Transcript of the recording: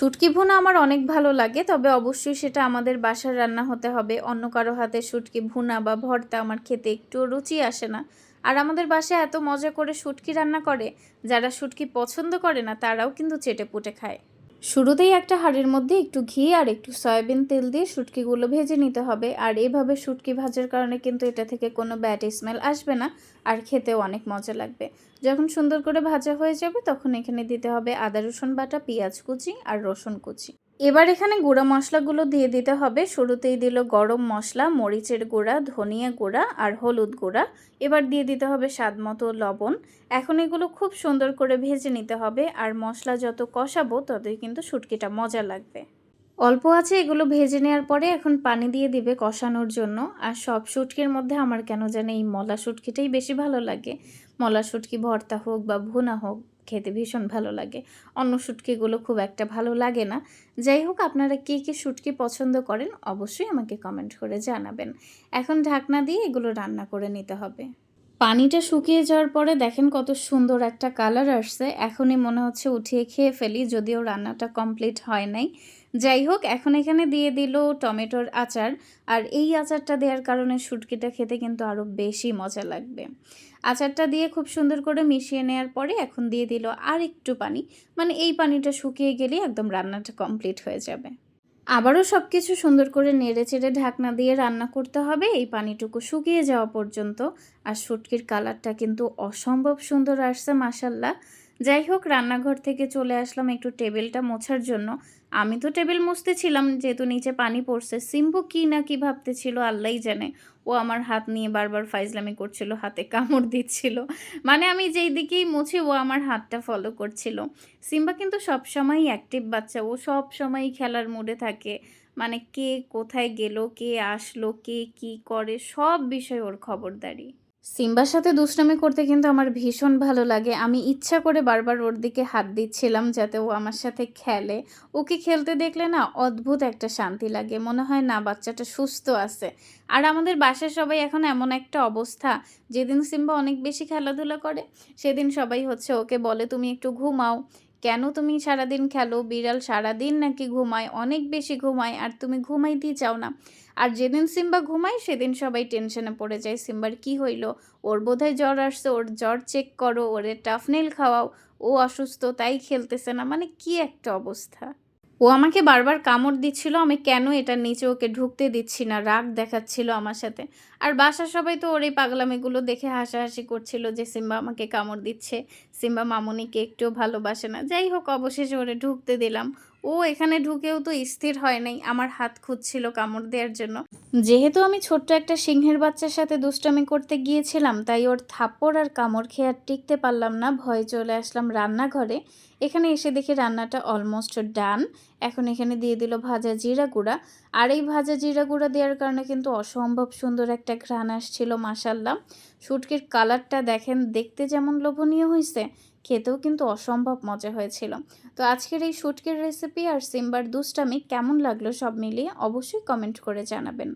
শুটকি ভুনা আমার অনেক ভালো লাগে, তবে অবশ্যই সেটা আমাদের বাসার রান্না হতে হবে। অন্য কারও হাতে শুটকি ভুনা বা ভর্তা আমার খেতে একটু রুচি আসে না। আর আমাদের বাসায় এত মজা করে শুটকি রান্না করে, যারা শুটকি পছন্দ করে না, তারাও কিন্তু চেটে পুটে খায়। শুরুতেই একটা হাড়ের মধ্যে একটু ঘি আর একটু সয়াবিন তেল দিয়ে শুটকিগুলো ভেজে নিতে হবে। আর এভাবে শুটকি ভাজার কারণে কিন্তু এটা থেকে কোনো ব্যাড স্মেল আসবে না আর খেতেও অনেক মজা লাগবে। যখন সুন্দর করে ভাজা হয়ে যাবে তখন এখানে দিতে হবে আদা, রসুন বাটা, পেঁয়াজ কুচি আর রসুন কুচি। এবার এখানে গুঁড়া মশলাগুলো দিয়ে দিতে হবে। শুরুতেই দিল গরম মশলা, মরিচের গুঁড়া, ধনিয়া গুঁড়া আর হলুদ গুঁড়া। এবার দিয়ে দিতে হবে স্বাদ মতো লবণ। এখন এগুলো খুব সুন্দর করে ভেজে নিতে হবে আর মশলা যত কষাবো ততই কিন্তু শুটকিটা মজা লাগবে। অল্প আছে এগুলো ভেজে নেওয়ার পরে এখন পানি দিয়ে দিবে কষানোর জন্য। আর সব শুটকির মধ্যে আমার কেন জানে এই মলা শুটকিটাই বেশি ভালো লাগে। মলা শুটকি ভর্তা হোক বা ভুনা হোক। খেতে ভীষণ ভালো লাগে। অন্য শুটকিগুলো খুব একটা ভালো লাগে না। যাই হোক, আপনারা কী কী শুটকি পছন্দ করেন অবশ্যই আমাকে কমেন্ট করে জানাবেন। এখন ঢাকনা দিয়ে এগুলো রান্না করে নিতে হবে। পানিটা শুকিয়ে যাওয়ার পরে দেখেন কত সুন্দর একটা কালার আসছে। এখনই মনে হচ্ছে উঠিয়ে খেয়ে ফেলি, যদিও রান্নাটা কমপ্লিট হয় নাই। যাই হোক, এখন এখানে দিয়ে দিল টমেটোর আচার। আর এই আচারটা দেওয়ার কারণে শুটকিটা খেতে কিন্তু আরও বেশি মজা লাগবে। আচারটা দিয়ে খুব সুন্দর করে মিশিয়ে নেওয়ার পরে এখন দিয়ে দিল আর একটু পানি। মানে এই পানিটা শুকিয়ে গেলে একদম রান্নাটা কমপ্লিট হয়ে যাবে। আবারও সব কিছু সুন্দর করে নেড়ে চেড়ে ঢাকনা দিয়ে রান্না করতে হবে। এই পানিটুকু শুকিয়ে যাওয়া পর্যন্ত। আর শুটকির কালারটা কিন্তু অসম্ভব সুন্দর আসছে মাসাল্লাহ যাই হোক, রান্নাঘর থেকে চলে আসলাম একটু টেবিলটা মোছার জন্য। আমি তো টেবিল মুছতেছিলাম যেহেতু নিচে পানি পড়ছে। সিম্বু কি না কি ভাবতেছিল, আল্লাহই জানে। ও আমার হাত নিয়ে বারবার ফাইজলামি করছিল, হাতে কামড় দিচ্ছিল। মানে আমি যেই দিকেই মুছি, ও আমার হাতটা ফলো করছিল। সিম্বা কিন্তু সব সময় অ্যাক্টিভ বাচ্চা, ও সব সময় খেলার মুডে থাকে। মানে কে কোথায় গেল, কে আসলো, কে কি করে, সব বিষয়ে ওর খবরদারি। সিম্বার সাথে দুষ্টামি করতে কিন্তু আমার ভীষণ ভালো লাগে। আমি ইচ্ছা করে বারবার ওর দিকে হাত দিচ্ছিলাম যাতে ও আমার সাথে খেলে। ওকে খেলতে দেখলে না অদ্ভুত একটা শান্তি লাগে। মনে হয় না, বাচ্চাটা সুস্থ আছে। আর আমাদের বাসায় সবাই এখন এমন একটা অবস্থা। যেদিন সিম্বা অনেক বেশি খেলাধুলা করে, সেদিন সবাই হচ্ছে ওকে বলে, তুমি একটু ঘুমাও। কেন তুমি সারাদিন খেলো? বিড়াল সারাদিন নাকি ঘুমায়? অনেক বেশি ঘুমায় আর তুমি ঘুমাইতেই চাও না। আর যেদিন সিম্বা ঘুমায়, সেদিন সবাই টেনশনে পড়ে যায়। সিম্বার কি হইল? ওর বোধহয় জ্বর আসছে, ওর জ্বর চেক করো, ওরে টাফনেল খাওয়াও। ও অসুস্থ, তাই খেলতেছে না। মানে কি একটা অবস্থা? ও আমাকে বারবার কামড় দিচ্ছিল, আমি কেন এটা নিচে ওকে ঢুকতে দিচ্ছি না? রাগ দেখাচ্ছিল আমার সাথে। আর বাসা সবাই তো ওর এই পাগলামিগুলো দেখে হাসাহাসি করছিল যে সিম্বা আমাকে কামড় দিচ্ছে। সিম্বা মামনিকে একটুও ভালোবাসে না। যাই হোক, অবশেষে ওরে ঢুকতে দিলাম। ও এখানে ঢুকেও তো স্থির হয় নাই, আমার হাত খুঁজছিল কামড় দেওয়ার জন্য। যেহেতু আমি ছোট্ট একটা সিংহের বাচ্চার সাথে দুষ্টামি করতে গিয়েছিলাম, তাই ওর থাপ্পড় আর কামড় খেয়ে আর টিকতে পারলাম না, ভয়ে চলে আসলাম রান্নাঘরে। এখানে এসে দেখি রান্নাটা অলমোস্ট ডান এখন এখানে দিয়ে দিল ভাজা জিরা গুঁড়া। আর এই ভাজা জিরা গুঁড়া দেওয়ার কারণে কিন্তু অসম্ভব সুন্দর একটা ঘ্রাণ আসছিল মাসাল্লাহ শুটকির কালারটা দেখেন, দেখতে যেমন লোভনীয় হয়েছে খেতেও কিন্তু অসম্ভব মজা হয়েছিল। তো আজকের এই শুটকির রেসিপি আর সিম্বার দুষ্টামি কেমন লাগল সব মিলিয়ে অবশ্যই কমেন্ট করে জানাবেন।